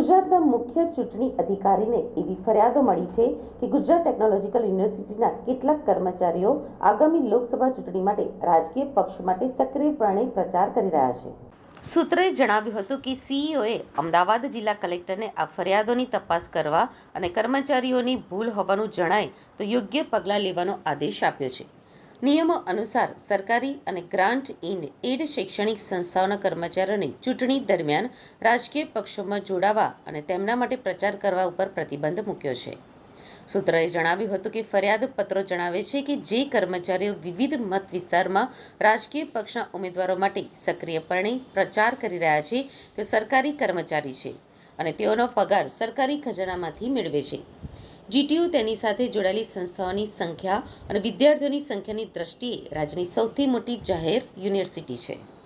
ચૂંટણી અધિકારીને એવી ફરિયાદો મળી છે કે ગુજરાત ટેકનોલોજીકલ યુનિવર્સિટીના કેટલાક કર્મચારીઓ આગામી લોકસભા ચૂંટણી માટે રાજકીય પક્ષ માટે સક્રિયપણે પ્રચાર કરી રહ્યા છે. સૂત્રએ જણાવ્યું હતું કે સીઈઓએ અમદાવાદ જિલ્લા કલેક્ટરને આ ફરિયાદોની તપાસ કરવા અને કર્મચારીઓની ભૂલ હોવાનું જણાય તો યોગ્ય પગલાં લેવાનો આદેશ આપ્યો છે. નિયમો અનુસાર સરકારી અને ગ્રાન્ટ ઇન એડ શૈક્ષણિક સંસ્થાઓના કર્મચારીઓને ચૂંટણી દરમિયાન રાજકીય પક્ષોમાં જોડાવા અને તેમના માટે પ્રચાર કરવા ઉપર પ્રતિબંધ મૂક્યો છે. સૂત્રોએ જણાવ્યું હતું કે ફરિયાદ પત્રો જણાવે છે કે જે કર્મચારીઓ વિવિધ મત વિસ્તારમાં રાજકીય પક્ષના ઉમેદવારો માટે સક્રિયપણે પ્રચાર કરી રહ્યા છે, તે સરકારી કર્મચારી છે અને તેઓનો પગાર સરકારી ખજાનામાંથી મેળવે છે. જીટીયુ તેની સાથે જોડાયેલી સંસ્થાઓની સંખ્યા અને વિદ્યાર્થીઓની સંખ્યાની દ્રષ્ટિએ રાજ્યની સૌથી મોટી જાહેર યુનિવર્સિટી છે.